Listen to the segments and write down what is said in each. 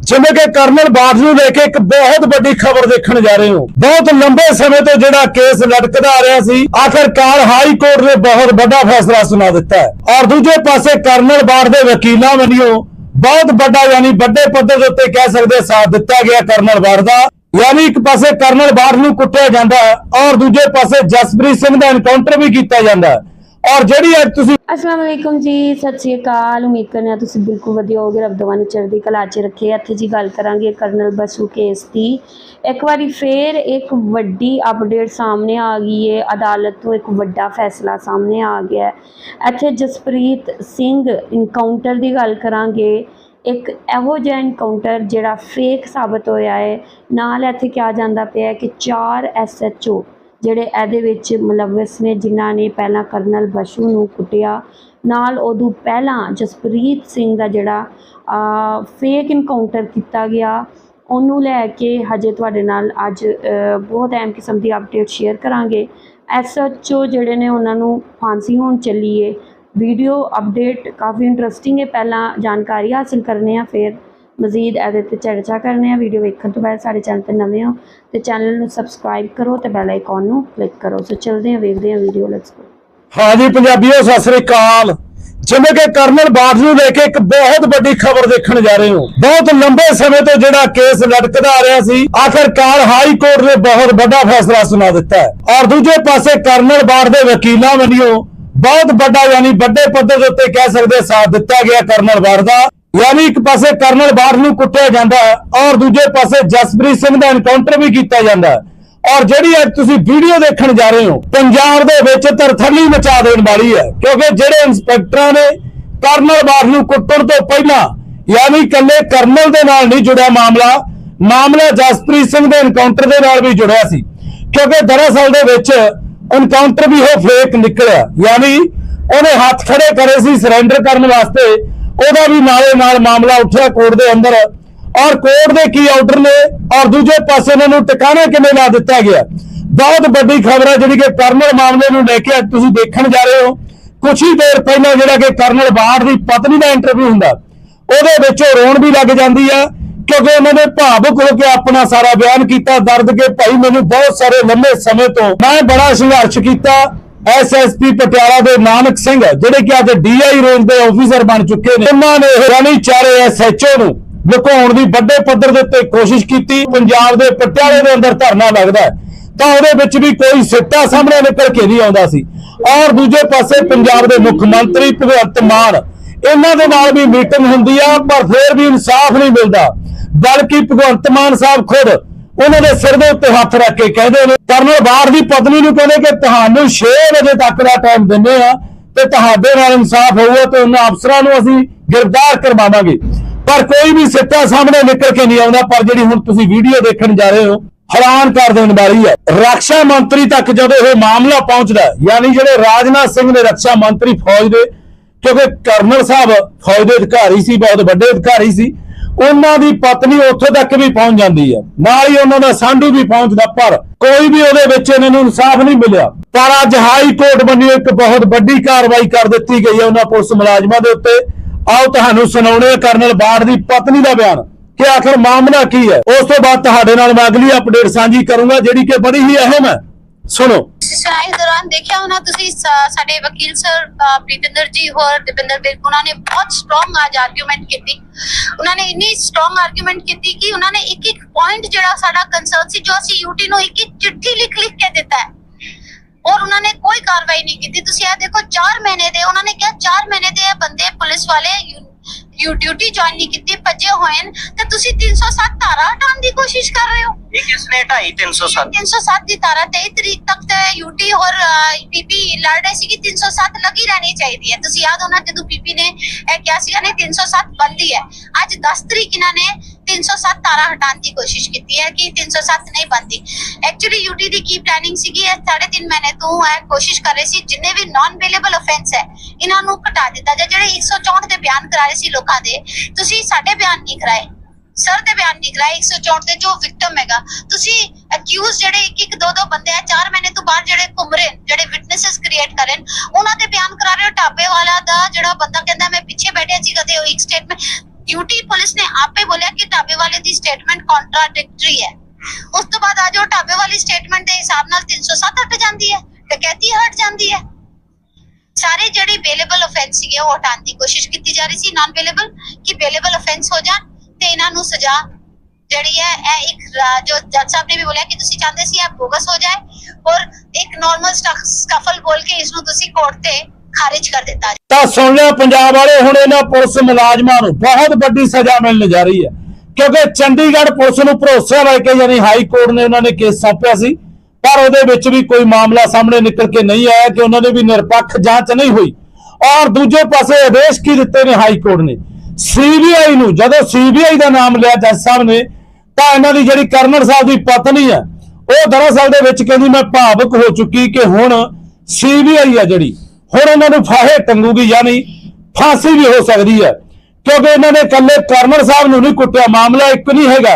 ਜਿਵੇਂ ਕਿ ਕਰਨਲ ਬਾਠ ਨੂੰ ਲੈ ਕੇ ਇੱਕ ਬਹੁਤ ਵੱਡੀ ਖਬਰ ਦੇਖਣ ਜਾ ਰਹੇ ਹੋ। ਬਹੁਤ ਲੰਬੇ ਸਮੇਂ ਤੋਂ ਜਿਹੜਾ ਕੇਸ ਲਟਕਦਾ ਆ ਰਿਹਾ ਸੀ, ਆਖਰਕਾਰ ਹਾਈ ਕੋਰਟ ਨੇ ਬਹੁਤ ਵੱਡਾ ਫੈਸਲਾ ਸੁਣਾ ਦਿੱਤਾ ਹੈ। ਔਰ ਦੂਜੇ ਪਾਸੇ ਕਰਨਲ ਬਾਠ ਦੇ ਵਕੀਲਾਂ ਵੱਲੋਂ ਬਹੁਤ ਵੱਡਾ ਯਾਨੀ ਵੱਡੇ ਪੱਧਰ ਦੇ ਉੱਤੇ ਕਹਿ ਸਕਦੇ ਸਾਥ ਦਿੱਤਾ ਗਿਆ ਕਰਨਲ ਬਾਠ ਦਾ। ਯਾਨੀ ਇੱਕ ਪਾਸੇ ਕਰਨਲ ਬਾਠ ਨੂੰ ਕੁੱਟਿਆ ਜਾਂਦਾ ਹੈ ਔਰ ਦੂਜੇ ਪਾਸੇ ਜਸਪ੍ਰੀਤ ਸਿੰਘ ਦਾ ਐਨਕਾਊਂਟਰ ਵੀ ਕੀਤਾ ਜਾਂਦਾ ਹੈ। ਔਰ ਜਿਹੜੀ ਅੱਜ ਤੁਸੀਂ ਅਸਲਾਮ ਵਾਲੇਕੁਮ ਜੀ, ਸਤਿ ਸ਼੍ਰੀ ਅਕਾਲ। ਉਮੀਦ ਕਰਨਾ ਤੁਸੀਂ ਬਿਲਕੁਲ ਵਧੀਆ ਹੋਗੇ ਰੱਬ ਦਵਾਨੀ ਚੜ੍ਹਦੀ ਕਲਾ 'ਚ ਰੱਖੇ। ਇੱਥੇ ਜੀ ਗੱਲ ਕਰਾਂਗੇ ਕਰਨਲ ਬਸੂ ਕੇਸ ਦੀ। ਇੱਕ ਵਾਰੀ ਫੇਰ ਇੱਕ ਵੱਡੀ ਅਪਡੇਟ ਸਾਹਮਣੇ ਆ ਗਈ ਹੈ ਅਦਾਲਤ ਤੋਂ ਇੱਕ ਵੱਡਾ ਫੈਸਲਾ ਸਾਹਮਣੇ ਆ ਗਿਆ ਇੱਥੇ ਜਸਪ੍ਰੀਤ ਸਿੰਘ ਇਨਕਾਊਂਟਰ ਦੀ ਗੱਲ ਕਰਾਂਗੇ। ਇੱਕ ਇਹੋ ਜਿਹਾ ਇਨਕਾਊਂਟਰ ਜਿਹੜਾ ਫੇਕ ਸਾਬਤ ਹੋਇਆ ਹੈ ਨਾਲ ਇੱਥੇ ਕਿਹਾ ਜਾਂਦਾ ਪਿਆ ਕਿ ਚਾਰ ਐਸਐਚਓ ਜਿਹੜੇ ਇਹਦੇ ਵਿੱਚ ਮੁਲਵਸ ਨੇ, ਜਿਨ੍ਹਾਂ ਨੇ ਪਹਿਲਾਂ ਕਰਨਲ ਬਸ਼ੂ ਨੂੰ ਕੁੱਟਿਆ। ਨਾਲ ਉਦੋਂ ਪਹਿਲਾਂ ਜਸਪ੍ਰੀਤ ਸਿੰਘ ਦਾ ਜਿਹੜਾ ਫੇਕ ਇਨਕਾਊਂਟਰ ਕੀਤਾ ਗਿਆ। ਉਹਨੂੰ ਲੈ ਕੇ ਹਜੇ ਤੁਹਾਡੇ ਨਾਲ ਅੱਜ ਬਹੁਤ ਅਹਿਮ ਕਿਸਮ ਦੀ ਅਪਡੇਟ ਸ਼ੇਅਰ ਕਰਾਂਗੇ। ਐਸਐਚਓ ਜਿਹੜੇ ਨੇ ਉਹਨਾਂ ਨੂੰ ਫਾਂਸੀ ਹੋਣ ਚੱਲੀ ਏ। ਵੀਡੀਓ ਅਪਡੇਟ ਕਾਫੀ ਇੰਟਰਸਟਿੰਗ ਹੈ ਪਹਿਲਾਂ ਜਾਣਕਾਰੀ ਹਾਸਿਲ ਕਰਨੇ ਆ, ਫਿਰ ਮਜ਼ੀਦ ਇਹਦੇ ਤੇ ਚਰਚਾ ਕਰਨੇ ਆ ਵੀਡੀਓ ਵੇਖਣ ਤੋਂ ਬਾਅਦ ਸਾਡੇ ਚੈਨਲ ਤੇ ਨਵੇਂ ਹੋ ਤੇ ਚੈਨਲ ਨੂੰ ਸਬਸਕ੍ਰਾਈਬ ਕਰੋ ਤੇ ਬੈਲ ਆਈਕਨ ਨੂੰ ਕਲਿੱਕ ਕਰੋ। ਸੋ ਚਲਦੇ ਹਾਂ, ਵੇਖਦੇ ਹਾਂ ਵੀਡੀਓ ਲੈਟਸ ਗੋ ਹਾਂਜੀ ਪੰਜਾਬੀਓ, ਸਤਿ ਸ੍ਰੀ ਅਕਾਲ। ਜਿਵੇਂ ਕਿ ਕਰਨਲ ਬਾਠ ਨੂੰ ਲੈ ਕੇ ਇੱਕ ਬਹੁਤ ਵੱਡੀ ਖਬਰ ਦੇਖਣ ਜਾ ਰਹੇ ਹੋ। ਬਹੁਤ ਲੰਬੇ ਸਮੇਂ ਤੋਂ ਜਿਹੜਾ ਕੇਸ ਲਟਕਦਾ ਆ ਰਿਹਾ ਸੀ, ਆਖਰਕਾਰ ਹਾਈ ਕੋਰਟ ਨੇ ਬਹੁਤ ਵੱਡਾ ਫੈਸਲਾ ਸੁਣਾ ਦਿੱਤਾ ਹੈ। ਔਰ ਦੂਜੇ ਪਾਸੇ ਕਰਨਲ ਬਾਠ ਦੇ ਵਕੀਲਾਂ ਵੱਲੋਂ ਬਹੁਤ ਵੱਡਾ ਯਾਨੀ ਵੱਡੇ ਪੱਧਰ ਦੇ ਉੱਤੇ ਕਹਿ ਸਕਦੇ ਸਾਥ ਦਿੱਤਾ ਗਿਆ ਕਰਨਲ ਬਾਠ ਦਾ। ਯਾਨੀ ਇੱਕ ਪਾਸੇ ਕਰਨਲ ਬਾਠ ਨੂੰ ਕੁੱਟਿਆ ਜਾਂਦਾ ਔਰ ਦੂਜੇ ਪਾਸੇ ਜਸਪ੍ਰੀਤ ਸਿੰਘ ਦਾ ਐਨਕਾਊਂਟਰ ਵੀ ਕੀਤਾ ਜਾਂਦਾ ਔਰ ਜਿਹੜੀ ਅੱਜ ਤੁਸੀਂ ਵੀਡੀਓ ਦੇਖਣ ਜਾ ਰਹੇ ਹੋ, ਪੰਜਾਬ ਦੇ ਵਿੱਚ ਤਰਥੱਲੀ ਮਚਾ ਦੇਣ ਵਾਲੀ ਹੈ। ਕਿਉਂਕਿ ਜਿਹੜੇ ਇੰਸਪੈਕਟਰਾਂ ਨੇ ਕਰਨਲ ਬਾਠ ਨੂੰ ਕੁੱਟਣ ਤੋਂ ਪਹਿਲਾਂ, ਯਾਨੀ ਕੱਲੇ ਕਰਨਲ ਦੇ ਨਾਲ ਨਹੀਂ ਜੁੜਿਆ ਮਾਮਲਾ ਮਾਮਲਾ ਜਸਪ੍ਰੀਤ ਸਿੰਘ ਦੇ ਐਨਕਾਊਂਟਰ ਦੇ ਨਾਲ ਵੀ ਜੁੜਿਆ ਸੀ। ਕਿਉਂਕਿ ਦਰਅਸਲ ਦੇ ਵਿੱਚ ਐਨਕਾਊਂਟਰ ਵੀ ਉਹ ਫੇਕ ਨਿਕਲਿਆ, ਯਾਨੀ ਉਹਨੇ ਹੱਥ ਖੜੇ ਕਰੇ ਸੀ ਸਰੈਂਡਰ ਕਰਨ ਵਾਸਤੇ ਉਹਦਾ ਵੀ ਨਾਲੇ ਨਾਲ ਮਾਮਲਾ ਉੱਠਿਆ ਕੋਰਟ ਦੇ ਅੰਦਰ। ਔਰ ਕੋਰਟ ਦੇ ਕੀ ਆਰਡਰ ਨੇ? ਔਰ ਦੂਜੇ ਪਾਸੇ ਉਹਨਾਂ ਨੂੰ ਟਿਕਾਣਾ ਕਿਵੇਂ ਲਾ ਦਿੱਤਾ ਗਿਆ? ਬਹੁਤ ਵੱਡੀ ਖਬਰ ਹੈ ਜਿਹੜੀ ਕਿ ਕਰਨਲ ਮਾਮਲੇ ਨੂੰ ਲੈ ਕੇ ਤੁਸੀਂ ਦੇਖਣ ਜਾ ਰਹੇ ਹੋ। ਕੁਝ ਹੀ ਦੇਰ ਪਹਿਲਾਂ ਜਿਹੜਾ ਕਿ ਕਰਨਲ ਬਾੜ ਦੀ ਪਤਨੀ ਦਾ ਇੰਟਰਵਿਊ ਹੁੰਦਾ। ਉਹਦੇ ਵਿੱਚ ਉਹ ਰੋਣ ਵੀ ਲੱਗ ਜਾਂਦੀ ਆ, ਕਿਉਂਕਿ ਉਹਨਾਂ ਨੇ ਭਾਵੁਕ ਹੋ ਕੇ ਆਪਣਾ ਸਾਰਾ ਬਿਆਨ ਕੀਤਾ। ਦਰਦ ਕੇ ਭਾਈ ਮੈਨੂੰ ਬਹੁਤ ਸਾਰੇ ਲੰਮੇ ਸਮੇਂ ਤੋਂ ਮੈਂ ਬੜਾ ਸੰਘਰਸ਼ ਕੀਤਾ। ਐਸਐਸਪੀ ਪਟਿਆਲਾ ਦੇ ਨਾਨਕ ਸਿੰਘ, ਜਿਹੜੇ ਕਿ ਅੱਜ ਡੀਆਈ ਰੇਂਜ ਦੇ ਆਫੀਸਰ ਬਣ ਚੁੱਕੇ ਨੇ, ਉਹਨਾਂ ਨੇ ਇਹ ਚਾਰੇ ਐਸਐਚਓ ਨੂੰ ਲੁਕਾਉਣ ਦੀ ਵੱਡੇ ਪੱਧਰ ਦੇ ਉੱਤੇ ਕੋਸ਼ਿਸ਼ ਕੀਤੀ। ਪੰਜਾਬ ਦੇ ਪਟਿਆਲੇ ਦੇ ਅੰਦਰ ਧਰਨਾ ਲੱਗਦਾ ਤਾਂ ਉਹਦੇ ਵਿੱਚ ਵੀ ਕੋਈ ਸਿੱਟਾ ਸਾਹਮਣੇ ਨਿਕਲ ਕੇ ਨਹੀਂ ਆਉਂਦਾ ਸੀ। ਔਰ ਦੂਜੇ ਪਾਸੇ ਪੰਜਾਬ ਦੇ ਮੁੱਖ ਮੰਤਰੀ ਭਗਵੰਤ ਮਾਨ, ਇਹਨਾਂ ਦੇ ਨਾਲ ਵੀ ਮੀਟਿੰਗ ਹੁੰਦੀ ਆ, ਪਰ ਫਿਰ ਵੀ ਇਨਸਾਫ ਨਹੀਂ ਮਿਲਦਾ। ਬਲਕਿ ਭਗਵੰਤ ਮਾਨ ਸਾਹਿਬ ਖੁਦ ਉਹਨਾਂ ਦੇ ਸਿਰ ਦੇ ਉੱਤੇ ਹੱਥ ਰੱਖ ਕੇ ਕਹਿੰਦੇ ਨੇ ਕਰਨਲ ਬਾੜ ਦੀ ਪਤਨੀ ਨੂੰ ਕਹਿੰਦੇ ਕਿ ਤੁਹਾਨੂੰ 6 ਵਜੇ ਤੱਕ ਦਾ ਟਾਈਮ ਦਿੰਦੇ ਆ ਤੇ ਤੁਹਾਡੇ ਨਾਲ ਇਨਸਾਫ ਹੋਊਗਾ ਤੇ ਉਹਨਾਂ ਅਫਸਰਾਂ ਨੂੰ ਅਸੀਂ ਗ੍ਰਿਫਤਾਰ ਕਰਵਾਵਾਂਗੇ। ਪਰ ਕੋਈ ਵੀ ਸਿੱਟਾ ਸਾਹਮਣੇ ਨਿਕਲ ਕੇ ਨਹੀਂ ਆਉਂਦਾ, ਪਰ ਜਿਹੜੀ ਹੁਣ ਤੁਸੀਂ ਵੀਡੀਓ ਦੇਖਣ ਜਾ ਰਹੇ ਹੋ, ਹੈਰਾਨ ਕਰ ਦੇਣ ਵਾਲੀ ਹੈ। ਰੱਖਿਆ ਮੰਤਰੀ ਤੱਕ ਜਦੋਂ ਇਹ ਮਾਮਲਾ ਪਹੁੰਚਦਾ ਯਾਨੀ ਜਿਹੜੇ ਰਾਜਨਾਥ ਸਿੰਘ ਨੇ ਰੱਖਿਆ ਮੰਤਰੀ ਫੌਜ ਦੇ, ਕਿਉਂਕਿ ਕਰਨਲ ਸਾਹਿਬ ਫੌਜ ਦੇ ਅਧਿਕਾਰੀ ਸੀ, ਬਹੁਤ ਵੱਡੇ ਅਧਿਕਾਰੀ ਸੀ ਉਹਨਾਂ ਦੀ ਪਤਨੀ ਉੱਥੋਂ ਤੱਕ ਵੀ ਪਹੁੰਚ ਜਾਂਦੀ ਹੈ। ਨਾਲ ਹੀ ਉਹਨਾਂ ਦਾ ਸਾਂਢੂ ਵੀ ਪਹੁੰਚਦਾ, ਪਰ ਕੋਈ ਵੀ ਉਹਦੇ ਵਿੱਚ ਇਹਨਾਂ ਨੂੰ ਇਨਸਾਫ ਨਹੀਂ ਮਿਲਿਆ। ਪਰ ਅੱਜ ਹਾਈ ਕੋਰਟ ਵੱਲੋਂ ਇੱਕ ਬਹੁਤ ਵੱਡੀ ਕਾਰਵਾਈ ਕਰ ਦਿੱਤੀ ਗਈ ਹੈ ਉਹਨਾਂ ਪੁਲਿਸ ਮੁਲਾਜ਼ਮਾਂ ਦੇ ਉੱਤੇ। ਆਓ ਤੁਹਾਨੂੰ ਸੁਣਾਉਣੇ ਆ ਕਰਨਲ ਬਾੜ ਦੀ ਪਤਨੀ ਦਾ ਬਿਆਨ ਕਿ ਆਖਰ ਮਾਮਲਾ ਕੀ ਹੈ। ਉਸ ਤੋਂ ਬਾਅਦ ਤੁਹਾਡੇ ਨਾਲ ਮੈਂ ਅਗਲੀ ਅਪਡੇਟ ਸਾਂਝੀ ਕਰੂੰਗਾ, ਜਿਹੜੀ ਕਿ ਬੜੀ ਹੀ ਅਹਿਮ ਹੈ। ਸੁਣੋ। ਸੁਣਾਈ ਦੌਰਾਨ ਦੇਖਿਆ ਹੋਣਾ ਤੁਸੀਂ ਸਾਡੇ ਵਕੀਲ ਸਰ ਪ੍ਰੀਤਿੰਦਰ ਜੀ ਹੋਰ ਦਵਿੰਦਰ ਬਿਰਕ ਉਹਨਾਂ ਨੇ ਬਹੁਤ ਸਟਰੋਂਗ ਅੱਜ ਆਰਗੂਮੈਂਟ ਕੀਤੀ। ਉਹਨਾਂ ਨੇ ਇੰਨੀ ਸਟਰੋਂਗ ਆਰਗੂਮੈਂਟ ਕੀਤੀ ਕਿ ਉਹਨਾਂ ਨੇ ਇੱਕ ਇੱਕ ਪੁਆਇੰਟ ਜਿਹੜਾ ਸਾਡਾ ਕੰਸਰਨ ਸੀ ਜੋ ਅਸੀਂ ਯੂਟੀ ਨੂੰ ਇੱਕ ਇੱਕ ਚਿੱਠੀ ਲਿਖ ਲਿਖ ਕੇ ਦਿੱਤਾ ਹੈ। ਔਰ ਉਹਨਾਂ ਨੇ ਕੋਈ ਕਾਰਵਾਈ ਨਹੀਂ ਕੀਤੀ। ਤੁਸੀਂ ਇਹ ਦੇਖੋ 4 ਮਹੀਨੇ ਦੇ ਉਹਨਾਂ ਨੇ ਕਿਹਾ 4 ਮਹੀਨੇ ਦੇ ਇਹ ਬੰਦੇ ਪੁਲਿਸ ਵਾਲੇ ਯੂ ਡਿਊਟੀ ਜੁਆਇਨ ਨਹੀਂ ਕੀਤੀ ਭੱਜੇ ਹੋਏ ਨੇ ਤੇ ਤੁਸੀਂ 307 ਧਾਰਾ ਹਟਾਉਣ ਦੀ ਕੋਸ਼ਿਸ਼ ਕਰ ਰਹੇ ਹੋ? ਇਹ ਕਿਸਨੇ ਢਾਈ 307 307 ਦੀ ਧਾਰਾ 23 ਤਰੀਕ ਤੱਕ ਤੇ ਯੂਟੀ ਔਰ ਪੀਪੀ ਲੜ ਰਹੇ ਸੀ ਕਿ 307 ਲੱਗੀ ਰਹਿਣੀ ਚਾਹੀਦੀ ਹੈ। ਤੁਸੀਂ ਯਾਦ ਹੋਣਾ ਜਦੋਂ ਪੀਪੀ ਨੇ ਇਹ ਕਿਹਾ ਸੀਗਾ ਨੇ 307 ਬੰਦੀ ਹੈ। ਅੱਜ 10 ਤਰੀਕ ਇਹਨਾਂ ਨੇ 307 ਧਾਰਾ ਹਟਾਉਣ ਦੀ ਕੋਸ਼ਿਸ਼ ਕੀਤੀ ਹੈ ਕਿ 307 ਨਹੀਂ ਬੰਦੀ ਐਕਚੁਅਲੀ ਯੂਟੀ ਦੀ ਕੀ ਪਲੈਨਿੰਗ ਸੀਗੀ, ਇਹ ਸਾਢੇ ਤਿੰਨ ਮਹੀਨੇ ਤੋਂ ਇਹ ਕੋਸ਼ਿਸ਼ ਕਰ ਰਹੇ ਸੀ, ਜਿੰਨੇ ਵੀ ਨਾਨ ਵੇਲੇਬਲ ਆਫੈਂਸ ਹੈ, ਇਹਨਾਂ ਨੂੰ ਘਟਾ ਦਿੱਤਾ ਜਾਏ। ਜਿਹੜੇ 164 ਦੇ ਬਿਆਨ ਕਰਾਏ ਸੀ ਲੋਕਾਂ ਦੇ, ਤੁਸੀਂ ਸਾਡੇ ਬਿਆਨ ਨਹੀਂ ਕਰਾਏ। ਸਰ ਦੇ ਬਿਆਨ ਨਹੀਂ ਕਰਾਏ 164 ਦੇ ਜੋ ਵਿਕਟਮ ਹੈਗਾ, ਤੁਸੀਂ ਅਕਿਊਜ਼ ਜਿਹੜੇ ਇੱਕ ਇੱਕ ਦੋ ਦੋ ਬੰਦੇ ਆ 4 ਮਹੀਨੇ ਤੋਂ ਬਾਅਦ ਜਿਹੜੇ ਘੁੰਮ ਰਹੇ, ਜਿਹੜੇ ਵਿਟਨੈਸਸ ਕ੍ਰੀਏਟ ਕਰਨ ਉਹਨਾਂ ਤੇ ਬਿਆਨ ਕਰਾ ਰਹੇ ਹੋ ਟਾਪੇ ਵਾਲਾ ਦਾ ਜਿਹੜਾ ਬੰਦਾ ਕਹਿੰਦਾ ਮੈਂ ਪਿੱਛੇ ਬੈਠਿਆ ਸੀ, ਕਦੇ ਉਹ ਇੱਕ ਸਟੇਟਮੈਂਟ ਡਿਊਟੀ ਪੁਲਿਸ ਨੇ ਆਪੇ ਬੋਲਿਆ ਕਿ ਟਾਪੇ ਵਾਲੇ ਦੀ ਸਟੇਟਮੈਂਟ ਕੰਟਰਾਡਿਕਟਰੀ ਹੈ। ਉਸ ਤੋਂ ਬਾਅਦ ਆ ਜੋ ਟਾਪੇ ਵਾਲੀ ਸਟੇਟਮੈਂਟ ਦੇ ਹਿਸਾਬ ਨਾਲ 307 ਹਟ ਜਾਂਦੀ ਹੈ, ਡਕੈਤੀ ਹਟ ਜਾਂਦੀ ਹੈ। ਸਾਰੇ ਜਿਹੜੇ ਅਵੇਲੇਬਲ ਆਫੈਂਸ ਸੀਗੇ, ਉਹ ਹਟਾਉਣ ਦੀ ਕੋਸ਼ਿਸ਼ ਕੀਤੀ ਜਾ ਰਹੀ ਸੀ ਨਾਨ ਅਵੇਲੇਬਲ ਕਿ ਅਵੇਲੇਬਲ ਆਫੈਂਸ ਹੋ ਜਾਣ ਤੇ ਇਹਨਾਂ ਨੂੰ ਸਜ਼ਾ ਜਿਹੜੀ ਹੈ, ਇਹ ਇੱਕ ਜੋ ਜੱਜ ਸਾਹਿਬ ਨੇ ਵੀ ਬੋਲਿਆ ਕਿ ਤੁਸੀਂ ਚਾਹੁੰਦੇ ਸੀ ਇਹ ਬੋਗਸ ਹੋ ਜਾਏ ਔਰ ਇੱਕ ਨਾਰਮਲ ਸਕਫਲ ਬੋਲ ਕੇ ਇਸ ਨੂੰ ਤੁਸੀਂ ਕੋਰਟ ਤੇ ਖਾਰਿਜ ਕਰ ਦਿੱਤਾ ਤਾਂ ਸੁਣ ਲਿਆ ਪੰਜਾਬ ਵਾਲੇ, ਹੁਣ ਇਹਨਾਂ ਪੁਲਿਸ ਮੁਲਾਜ਼ਮਾਂ ਨੂੰ ਬਹੁਤ ਵੱਡੀ ਸਜ਼ਾ ਮਿਲਣ ਜਾ ਰਹੀ ਹੈ। ਕਿਉਂਕਿ ਚੰਡੀਗੜ੍ਹ ਪੁਲਿਸ ਨੂੰ ਭਰੋਸਾ ਲੈ ਕੇ ਯਾਨੀ ਹਾਈ ਕੋਰਟ ਨੇ ਉਹਨਾਂ ਨੇ ਕੇਸ ਸੌਂਪਿਆ ਸੀ, ਪਰ ਉਹਦੇ ਵਿੱਚ ਵੀ ਕੋਈ ਮਾਮਲਾ ਸਾਹਮਣੇ ਨਿਕਲ ਕੇ ਨਹੀਂ ਆਇਆ ਕਿ ਉਹਨਾਂ ਨੇ ਵੀ ਨਿਰਪੱਖ ਜਾਂਚ ਨਹੀਂ ਹੋਈ। ਔਰ ਦੂਜੇ ਪਾਸੇ ਆਦੇਸ਼ ਕੀ ਦਿੱਤੇ ਨੇ ਹਾਈ ਕੋਰਟ ਨੇ? ਸੀਬੀਆਈ ਨੂੰ, ਜਦੋਂ ਸੀਬੀਆਈ ਦਾ ਨਾਮ ਲਿਆ ਜੱਜ ਸਾਹਿਬ ਨੇ ਤਾਂ ਇਹਨਾਂ ਦੀ ਜਿਹੜੀ ਕਰਨਲ ਸਾਹਿਬ ਦੀ ਪਤਨੀ ਹੈ, ਉਹ ਦਰਅਸਲ ਦੇ ਵਿੱਚ ਕਹਿੰਦੀ, ਮੈਂ ਭਾਵਕ ਹੋ ਚੁੱਕੀ ਕਿ ਹੁਣ ਸੀਬੀਆਈ ਆ ਜਿਹੜੀ, ਹੁਣ ਉਹਨਾਂ ਨੂੰ ਫਾਹੇ ਟੰਗੂਗੀ, ਯਾਨੀ ਫਾਂਸੀ ਵੀ ਹੋ ਸਕਦੀ ਹੈ। ਕਿਉਂਕਿ ਇਹਨਾਂ ਨੇ ਇਕੱਲੇ ਕਰਨਲ ਸਾਹਿਬ ਨੂੰ ਨਹੀਂ ਕੁੱਟਿਆ, ਮਾਮਲਾ ਇੱਕ ਨਹੀਂ ਹੈਗਾ।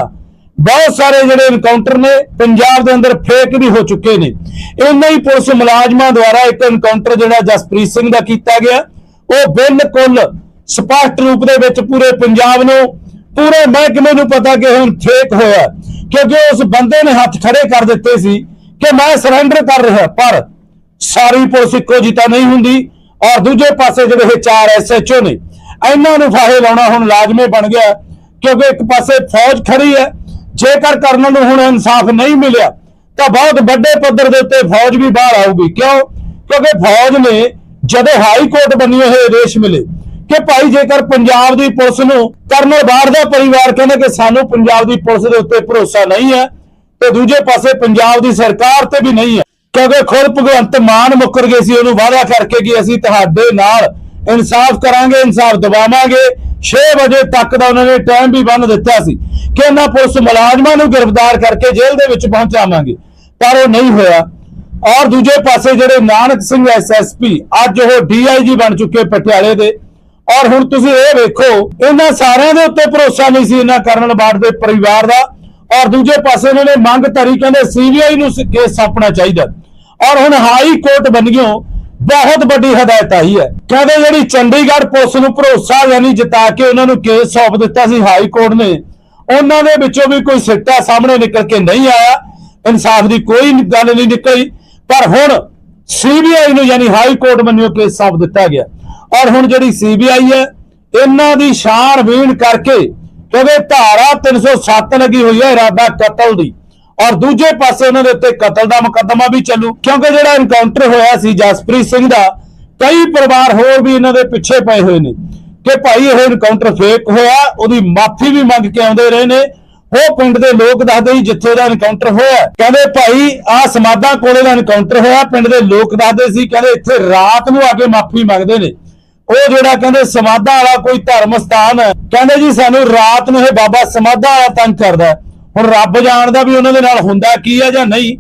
ਬਹੁਤ ਸਾਰੇ ਜਿਹੜੇ ਇਨਕਾਊਂਟਰ ਨੇ, ਪੰਜਾਬ ਦੇ ਅੰਦਰ ਫੇਕ ਵੀ ਹੋ ਚੁੱਕੇ ਨੇ। ਇੰਨੇ ਹੀ ਪੁਲਿਸ ਮੁਲਾਜ਼ਮਾਂ ਦੁਆਰਾ ਇੱਕ ਇਨਕਾਊਂਟਰ ਜਿਹੜਾ ਜਸਪ੍ਰੀਤ ਸਿੰਘ ਦਾ ਕੀਤਾ ਗਿਆ, ਉਹ ਬਿਲਕੁਲ ਸਪਸ਼ਟ ਰੂਪ ਦੇ ਵਿੱਚ ਪੂਰੇ ਪੰਜਾਬ ਨੂੰ ਪੂਰੇ ਮਹਿਕਮੇ ਨੂੰ ਪਤਾ ਕਿ ਹੁਣ ਫੇਕ ਹੋਇਆ ਕਿਉਂਕਿ ਉਸ ਬੰਦੇ ਨੇ ਹੱਥ ਖੜੇ ਕਰ ਦਿੱਤੇ ਸੀ ਕਿ ਮੈਂ ਸਰੈਂਡਰ ਕਰ ਰਿਹਾ, ਪਰ ਸਾਰੀ ਪੁਲਿਸ ਇੱਕੋ ਜਿਹੀ ਨਹੀਂ ਹੁੰਦੀ ਔਰ ਦੂਜੇ ਪਾਸੇ ਜਿਹੜੇ ਇਹ ਚਾਰ ਐਸਐਚਓ ਨੇ, ਇਹਨਾਂ ਨੂੰ ਫਾਹੇ ਲਾਉਣਾ ਹੁਣ ਲਾਜ਼ਮੀ ਬਣ ਗਿਆ ਕਿਉਂਕਿ ਇੱਕ ਪਾਸੇ ਫੌਜ ਖੜੀ ਹੈ, ਜੇਕਰ ਕਰਨ ਨੂੰ ਹੁਣ ਇਨਸਾਫ ਨਹੀਂ ਮਿਲਿਆ, ਤਾਂ ਬਹੁਤ ਵੱਡੇ ਪੱਧਰ ਦੇ ਉੱਤੇ ਫੌਜ ਵੀ ਬਾਹਰ ਆਊਗੀ। ਕਿਉਂ? ਕਿਉਂਕਿ ਫੌਜ ਨੇ ਜਦੋਂ ਹਾਈ ਕੋਰਟ ਬਣੀ ਇਹ ਆਦੇਸ਼ ਮਿਲੇ ਕਿ ਭਾਈ ਜੇਕਰ ਪੰਜਾਬ ਦੀ ਪੁਲਿਸ ਨੂੰ ਕਰਨਲ ਬਾਹਰ ਦਾ ਪਰਿਵਾਰ ਕਹਿੰਦਾ ਕਿ ਸਾਨੂੰ ਪੰਜਾਬ ਦੀ ਪੁਲਿਸ ਦੇ ਉੱਤੇ ਭਰੋਸਾ ਨਹੀਂ ਹੈ, ਤੇ ਦੂਜੇ ਪਾਸੇ ਪੰਜਾਬ ਦੀ ਸਰਕਾਰ ਤੇ ਵੀ ਨਹੀਂ ਹੈ। ਕਿਉਂਕਿ ਖੁਦ ਭਗਵੰਤ ਮਾਨ ਮੁੱਕਰ ਗਏ ਸੀ, ਉਹਨੂੰ ਵਾਅਦਾ ਕਰਕੇ ਕਿ ਅਸੀਂ ਤੁਹਾਡੇ ਨਾਲ ਇਨਸਾਫ ਕਰਾਂਗੇ, ਇਨਸਾਫ ਦਿਵਾਵਾਂਗੇ। 6 ਵਜੇ ਤੱਕ ਦਾ ਉਹਨਾਂ ਨੇ ਟਾਈਮ ਵੀ ਬੰਨ ਦਿੱਤਾ ਸੀ ਕਿ ਇਹਨਾਂ ਪੁਲਿਸ ਮੁਲਾਜ਼ਮਾਂ ਨੂੰ ਗ੍ਰਿਫਤਾਰ ਕਰਕੇ ਜੇਲ੍ਹ ਦੇ ਵਿੱਚ ਪਹੁੰਚਾਵਾਂਗੇ ਪਰ ਉਹ ਨਹੀਂ ਹੋਇਆ। ਔਰ ਦੂਜੇ ਪਾਸੇ ਜਿਹੜੇ ਨਾਨਕ ਸਿੰਘ ਐਸਐਸਪੀ ਅੱਜ ਉਹ ਡੀਆਈਜੀ ਬਣ ਚੁੱਕੇ ਪਟਿਆਲੇ ਦੇ ਔਰ ਹੁਣ ਤੁਸੀਂ ਇਹ ਵੇਖੋ, ਇਹਨਾਂ ਸਾਰਿਆਂ ਦੇ ਉੱਤੇ ਭਰੋਸਾ ਨਹੀਂ ਸੀ ਇਹਨਾਂ ਕਰਨ ਬਾੜ ਦੇ ਪਰਿਵਾਰ ਦਾ। ਔਰ ਦੂਜੇ ਪਾਸੇ ਇਹਨਾਂ ਨੇ ਮੰਗ ਧਰੀ, ਕਹਿੰਦੇ ਸੀਬੀਆਈ ਨੂੰ ਕੇਸ ਸੌਂਪਣਾ ਚਾਹੀਦਾ। ਔਰ ਹੁਣ ਹਾਈ ਕੋਰਟ ਬਣ ਗਿਓ ਬਹੁਤ ਵੱਡੀ ਹਦਾਇਤ ਆਈ ਹੈ। ਕਹਿੰਦੇ ਜਿਹੜੀ ਚੰਡੀਗੜ੍ਹ ਪੁਲਿਸ ਨੂੰ ਭਰੋਸਾ ਯਾਨੀ ਜਿਤਾ ਕੇ ਉਹਨਾਂ ਨੂੰ ਕੇਸ ਸੌਂਪ ਦਿੱਤਾ ਸੀ ਹਾਈ ਕੋਰਟ ਨੇ, ਉਹਨਾਂ ਦੇ ਵਿੱਚੋਂ ਵੀ ਕੋਈ ਸਿੱਟਾ ਸਾਹਮਣੇ ਨਿਕਲ ਕੇ ਨਹੀਂ ਆਇਆ। ਇਨਸਾਫ ਦੀ ਕੋਈ ਗੱਲ ਨਹੀਂ ਨਿਕਲੀ। ਪਰ ਹੁਣ ਸੀਬੀਆਈ ਨੂੰ ਯਾਨੀ ਹਾਈ ਕੋਰਟ ਵੱਲੋਂ ਕੇਸ ਸੌਂਪ ਦਿੱਤਾ ਗਿਆ। ਔਰ ਹੁਣ ਜਿਹੜੀ ਸੀਬੀਆਈ ਹੈ, ਇਹਨਾਂ ਦੀ ਛਾਣਬੀਣ ਕਰਕੇ ਕਿਉਂਕਿ ਧਾਰਾ 307 ਲੱਗੀ ਹੋਈ ਹੈ ਇਰਾਦਾ ਕਤਲ ਦੀ। ਔਰ ਦੂਜੇ ਪਾਸੇ ਉਹਨਾਂ ਦੇ ਉੱਤੇ ਕਤਲ ਦਾ ਮੁਕੱਦਮਾ ਵੀ ਚੱਲੂ। ਕਿਉਂਕਿ ਜਿਹੜਾ ਇਨਕਾਊਂਟਰ ਹੋਇਆ ਸੀ ਜਸਪ੍ਰੀਤ ਸਿੰਘ ਦਾ, ਕਈ ਪਰਿਵਾਰ ਹੋਰ ਵੀ ਇਹਨਾਂ ਦੇ ਪਿੱਛੇ ਪਏ ਹੋਏ ਨੇ ਕਿ ਭਾਈ ਇਹ ਇਨਕਾਊਂਟਰ ਫੇਕ ਹੋਇਆ, ਉਹਦੀ ਮਾਫੀ ਵੀ ਮੰਗ ਕੇ ਆਉਂਦੇ ਰਹੇ ਨੇ। ਉਹ ਪਿੰਡ ਦੇ ਲੋਕ ਦੱਸਦੇ ਸੀ ਜਿੱਥੇ ਦਾ ਇਨਕਾਊਂਟਰ ਹੋਇਆ। ਕਹਿੰਦੇ ਭਾਈ ਆ ਸਮਾਦਾ ਕੋਲੇ ਦਾ ਇਨਕਾਊਂਟਰ ਹੋਇਆ, ਪਿੰਡ ਦੇ ਲੋਕ ਦੱਸਦੇ ਸੀ, ਕਹਿੰਦੇ ਇੱਥੇ ਰਾਤ ਨੂੰ ਆ ਕੇ ਮਾਫੀ ਮੰਗਦੇ ਨੇ। ਉਹ ਜਿਹੜਾ ਕਹਿੰਦੇ ਸਮਾਦਾ ਵਾਲਾ ਕੋਈ ਧਰਮ ਸਥਾਨ ਹੈ ਕਹਿੰਦੇ ਜੀ ਸਾਨੂੰ ਰਾਤ ਨੂੰ ਇਹ ਬਾਬਾ ਸਮਾਧਾ ਵਾਲਾ ਤੰਗ ਕਰਦਾ ਹੁਣ ਰੱਬ ਜਾਣਦਾ ਵੀ ਉਹਨਾਂ ਦੇ ਨਾਲ ਹੁੰਦਾ ਕੀ ਹੈ ਜਾਂ ਨਹੀਂ,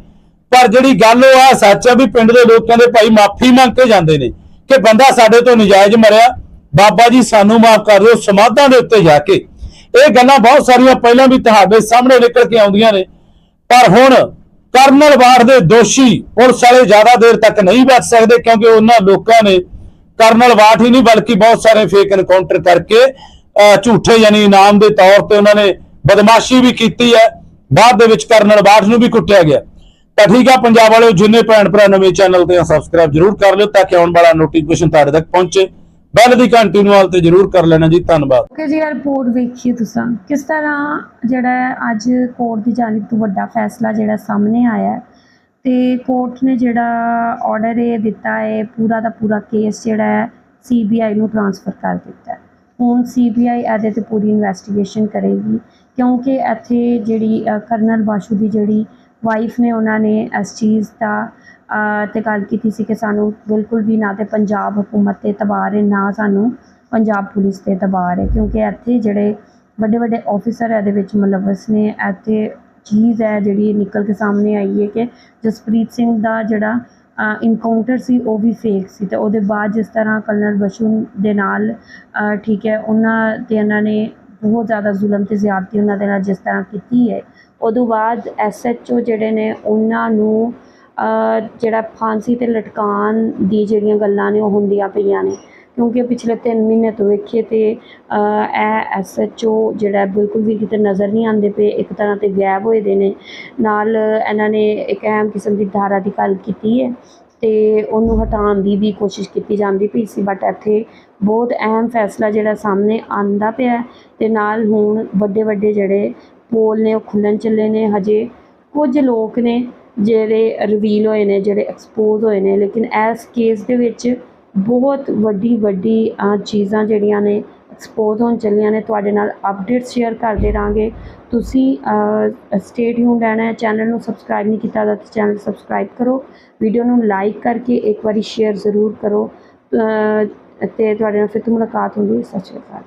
ਪਰ ਜਿਹੜੀ ਗੱਲ ਉਹ ਆ, ਸੱਚ ਹੈ ਵੀ ਪਿੰਡ ਦੇ ਲੋਕ ਕਹਿੰਦੇ ਭਾਈ ਮਾਫੀ ਮੰਗ ਕੇ ਜਾਂਦੇ ਨੇ ਕਿ ਬੰਦਾ ਸਾਡੇ ਤੋਂ ਨਜਾਇਜ਼ ਮਰਿਆ, ਬਾਬਾ ਜੀ ਸਾਨੂੰ ਮਾਫ ਕਰ ਦਿਓ, ਸਮਾਧਾਂ ਦੇ ਉੱਤੇ ਜਾ ਕੇ। ਇਹ ਗੱਲਾਂ ਬਹੁਤ ਸਾਰੀਆਂ ਪਹਿਲਾਂ ਵੀ ਤੁਹਾਡੇ ਸਾਹਮਣੇ ਨਿਕਲ ਕੇ ਆਉਂਦੀਆਂ ਨੇ, ਪਰ ਹੁਣ ਕਰਨਲ ਵਾਰ ਦੇ ਦੋਸ਼ੀ, ਪੁਲਿਸ ਵਾਲੇ ਜ਼ਿਆਦਾ ਦੇਰ ਤੱਕ ਨਹੀਂ ਬਚ ਸਕਦੇ ਕਿਉਂਕਿ ਉਹਨਾਂ ਲੋਕਾਂ ਨੇ ਕਰਨਲ ਵਾਟ ਹੀ ਨਹੀਂ, ਬਲਕਿ ਬਹੁਤ ਸਾਰੇ ਫੇਕ ਐਨਕਾਊਂਟਰ ਕਰਕੇ ਝੂਠੇ ਯਾਨੀ ਇਨਾਮ ਦੇ ਤੌਰ ਤੇ ਉਹਨਾਂ ਨੇ ਬਦਮਾਸ਼ੀ ਵੀ ਕੀਤੀ ਹੈ। ਬਾਅਦ ਦੇ ਵਿੱਚ ਕਰਨਲ ਵਾਟ ਨੂੰ ਵੀ ਕੁੱਟਿਆ ਗਿਆ। ਤਾਂ ਠੀਕ ਆ, ਪੰਜਾਬ ਵਾਲਿਓ, ਜਿੰਨੇ ਭੈਣ ਭਰਾ ਨਵੇਂ ਚੈਨਲ ਤੇ ਸਬਸਕ੍ਰਾਈਬ ਜਰੂਰ ਕਰ ਲਿਓ ਤਾਂ ਕਿ ਆਉਣ ਵਾਲਾ ਨੋਟੀਫਿਕੇਸ਼ਨ ਤੁਹਾਡੇ ਤੱਕ ਪਹੁੰਚੇ। ਬੈਲ ਦੀ ਘੰਟੀ ਨੂੰ ਆਲ ਤੇ ਜਰੂਰ ਕਰ ਲੈਣਾ ਜੀ। ਧੰਨਵਾਦ। ਕਿ ਜੀ ਰਿਪੋਰਟ ਵੇਖੀਏ ਤੁਸੀਂ। ਕਿਸ ਤਰ੍ਹਾਂ ਜਿਹੜਾ ਅੱਜ ਕੋਰਟ ਦੀ ਜਾਨਿਬ ਤੋਂ ਵੱਡਾ ਫੈਸਲਾ ਜਿਹੜਾ ਸਾਹਮਣੇ ਆਇਆ ਅਤੇ ਕੋਰਟ ਨੇ ਜਿਹੜਾ ਆਰਡਰ ਇਹ ਦਿੱਤਾ ਹੈ ਪੂਰਾ ਦਾ ਪੂਰਾ ਕੇਸ ਜਿਹੜਾ ਹੈ ਸੀਬੀਆਈ ਨੂੰ ਟ੍ਰਾਂਸਫਰ ਕਰ ਦਿੱਤਾ ਹੈ। ਹੁਣ ਸੀਬੀਆਈ ਇਹਦੇ ਤੇ ਪੂਰੀ ਇਨਵੈਸਟੀਗੇਸ਼ਨ ਕਰੇਗੀ ਕਿਉਂਕਿ ਇੱਥੇ ਜਿਹੜੀ ਕਰਨਲ ਬਾਸ਼ੂ ਦੀ ਜਿਹੜੀ ਵਾਈਫ ਨੇ ਉਹਨਾਂ ਨੇ ਇਸ ਚੀਜ਼ ਦਾ ਅ, ਤੇ ਗੱਲ ਕੀਤੀ ਸੀ ਕਿ ਸਾਨੂੰ ਬਿਲਕੁਲ ਵੀ ਨਾ ਤੇ ਪੰਜਾਬ ਹਕੂਮਤ ਤੇ ਤਬਾਰ ਹੈ ਨਾ ਸਾਨੂੰ ਪੰਜਾਬ ਪੁਲਿਸ ਤੇ ਤਬਾਰ ਹੈ ਕਿਉਂਕਿ ਇੱਥੇ ਜਿਹੜੇ ਵੱਡੇ ਵੱਡੇ ਆਫੀਸਰ ਇਹਦੇ ਵਿੱਚ ਮੁਲਵਸ ਨੇ ਇੱਥੇ ਚੀਜ਼ ਹੈ ਜਿਹੜੀ ਨਿਕਲ ਕੇ ਸਾਹਮਣੇ ਆਈ ਹੈ ਕਿ ਜਸਪ੍ਰੀਤ ਸਿੰਘ ਦਾ ਜਿਹੜਾ ਇਨਕਾਊਂਟਰ ਸੀ, ਉਹ ਵੀ ਫੇਕ ਸੀ। ਤੇ ਉਹਦੇ ਬਾਅਦ ਜਿਸ ਤਰ੍ਹਾਂ ਕਰਨਲ ਬਸ਼ੂ ਦੇ ਨਾਲ ਠੀਕ ਹੈ, ਉਹਨਾਂ ਤੇ ਇਹਨਾਂ ਨੇ ਬਹੁਤ ਜ਼ਿਆਦਾ ਜ਼ੁਲਮ ਤੇ ਜ਼ਿਆਦਤੀ ਉਹਨਾਂ ਦੇ ਨਾਲ ਜਿਸ ਤਰ੍ਹਾਂ ਕੀਤੀ ਹੈ। ਉਦੋਂ ਬਾਅਦ ਐਸਐਚਓ ਜਿਹੜੇ ਨੇ, ਉਹਨਾਂ ਨੂੰ ਜਿਹੜਾ ਫਾਂਸੀ ਤੇ ਲਟਕਾਉਣ ਦੀ ਜਿਹੜੀਆਂ ਗੱਲਾਂ ਨੇ, ਉਹ ਹੁੰਦੀਆਂ ਪਈਆਂ ਨੇ। ਕਿਉਂਕਿ ਪਿਛਲੇ 3 ਮਹੀਨੇ ਤੋਂ ਵੇਖੀਏ ਤੇ ਅ, ਇਹ ਐਸਐਚਓ ਜਿਹੜਾ ਬਿਲਕੁਲ ਵੀ ਕਿਤੇ ਨਜ਼ਰ ਨਹੀਂ ਆਉਂਦੇ ਪਏ ਇੱਕ ਤਰ੍ਹਾਂ ਤੇ ਗਾਇਬ ਹੋਏ ਦੇ ਨੇ। ਨਾਲ ਇਹਨਾਂ ਨੇ ਇੱਕ ਅਹਿਮ ਕਿਸਮ ਦੀ ਧਾਰਾ ਦੀ ਗੱਲ ਕੀਤੀ ਹੈ ਤੇ ਉਹਨੂੰ ਹਟਾਉਣ ਦੀ ਵੀ ਕੋਸ਼ਿਸ਼ ਕੀਤੀ ਜਾਂਦੀ ਪਈ ਸੀ ਬਟ ਇੱਥੇ ਬਹੁਤ ਅਹਿਮ ਫੈਸਲਾ ਜਿਹੜਾ ਸਾਹਮਣੇ ਆਂਦਾ ਪਿਆ ਹੈ ਤੇ ਨਾਲ ਹੁਣ ਵੱਡੇ ਵੱਡੇ ਜਿਹੜੇ ਪੋਲ ਨੇ ਉਹ ਖੁੱਲਣ ਚੱਲੇ ਨੇ। ਹਜੇ ਕੁਝ ਲੋਕ ਨੇ ਜਿਹੜੇ ਰਿਵੀਲ ਹੋਏ ਨੇ ਜਿਹੜੇ ਐਕਸਪੋਜ਼ ਹੋਏ ਨੇ ਲੇਕਿਨ ਇਸ ਕੇਸ ਦੇ ਵਿੱਚ ਬਹੁਤ ਵੱਡੀ ਵੱਡੀ ਚੀਜ਼ਾਂ ਜਿਹੜੀਆਂ ਨੇ ਐਕਸਪੋਜ਼ ਹੋਣ ਚੱਲੀਆਂ ਨੇ। ਤੁਹਾਡੇ ਨਾਲ ਅਪਡੇਟਸ ਸ਼ੇਅਰ ਕਰਦੇ ਰਹਾਂਗੇ। ਤੁਸੀਂ ਸਟੇ ਟਿਊਨ ਰਹਿਣਾ ਹੈ। ਚੈਨਲ ਨੂੰ ਸਬਸਕ੍ਰਾਈਬ ਨਹੀਂ ਕੀਤਾ ਤਾਂ ਚੈਨਲ ਸਬਸਕ੍ਰਾਈਬ ਕਰੋ। ਵੀਡੀਓ ਨੂੰ ਲਾਈਕ ਕਰਕੇ ਇੱਕ ਵਾਰੀ ਸ਼ੇਅਰ ਜ਼ਰੂਰ ਕਰੋ। ਅ, ਤੇ ਤੁਹਾਡੇ ਨਾਲ ਫਿਰ ਤੋਂ ਮੁਲਾਕਾਤ ਹੁੰਦੀ ਹੈ। ਸਤਿ ਸ਼੍ਰੀ ਅਕਾਲ